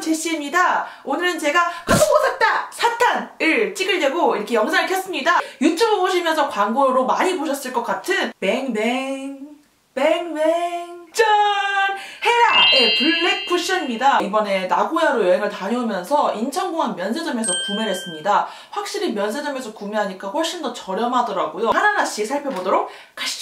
제시입니다. 오늘은 제가 광고 샀다! 사탄을 찍으려고 이렇게 영상을 켰습니다. 유튜브 보시면서 광고로 많이 보셨을 것 같은 뱅뱅 뱅뱅 짠! 헤라의 블랙 쿠션입니다. 이번에 나고야로 여행을 다녀오면서 인천공항 면세점에서 구매를 했습니다. 확실히 면세점에서 구매하니까 훨씬 더 저렴하더라고요. 하나하나씩 살펴보도록 가시죠.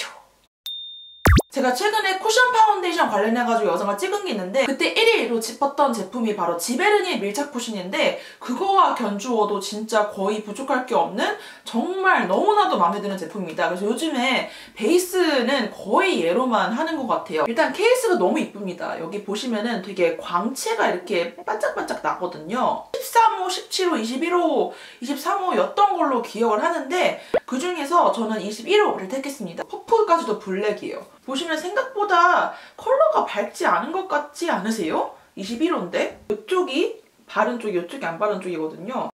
제가 최근에 쿠션 파운데이션 관련해가지고 영상을 찍은 게 있는데 그때 1위로 짚었던 제품이 바로 지베르니 밀착 쿠션인데 그거와 견주어도 진짜 거의 부족할 게 없는 정말 너무나도 마음에 드는 제품입니다. 그래서 요즘에 베이스는 거의 얘로만 하는 것 같아요. 일단 케이스가 너무 이쁩니다. 여기 보시면은 되게 광채가 이렇게 반짝반짝 나거든요. 13호, 17호, 21호, 23호였던 걸로 기억을 하는데 그 중에서 저는 21호를 택했습니다. 퍼프까지도 블랙이에요. 보시면 생각보다 컬러가 밝지 않은 것 같지 않으세요? 21호인데? 이쪽이 바른 쪽이 이쪽이 안 바른 쪽이거든요.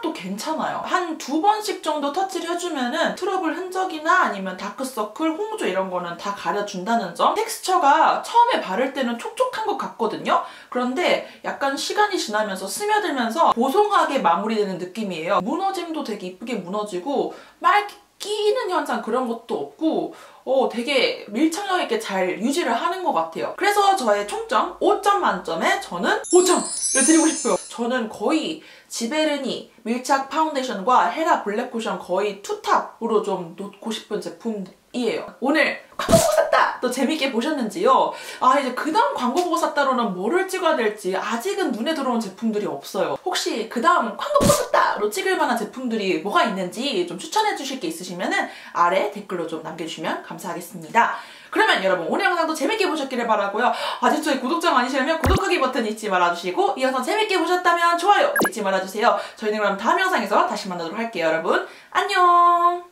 커버력도 괜찮아요. 한 두 번씩 정도 터치를 해주면은 트러블 흔적이나 아니면 다크서클, 홍조 이런 거는 다 가려준다는 점. 텍스처가 처음에 바를 때는 촉촉한 것 같거든요. 그런데 약간 시간이 지나면서 스며들면서 보송하게 마무리되는 느낌이에요. 무너짐도 되게 이쁘게 무너지고 막 끼는 현상 그런 것도 없고 어, 되게 밀착력 있게 잘 유지를 하는 것 같아요. 그래서 저의 총점 5점 만점에 저는 5점을 드리고 싶어요. 저는 거의 지베르니 밀착 파운데이션과 헤라 블랙 쿠션 거의 투탑으로 좀 놓고 싶은 제품 이에요. 오늘 광고 보고 샀다! 또 재밌게 보셨는지요? 아 이제 그 다음 광고 보고 샀다로는 뭐를 찍어야 될지 아직은 눈에 들어온 제품들이 없어요. 혹시 그 다음 광고 보고 샀다로 찍을 만한 제품들이 뭐가 있는지 좀 추천해 주실 게 있으시면 은 아래 댓글로 좀 남겨주시면 감사하겠습니다. 그러면 여러분 오늘 영상도 재밌게 보셨기를 바라고요. 아직 저희 구독자 아니시라면 구독하기 버튼 잊지 말아주시고 이 영상 재밌게 보셨다면 좋아요 잊지 말아주세요. 저희는 그럼 다음 영상에서 다시 만나도록 할게요 여러분. 안녕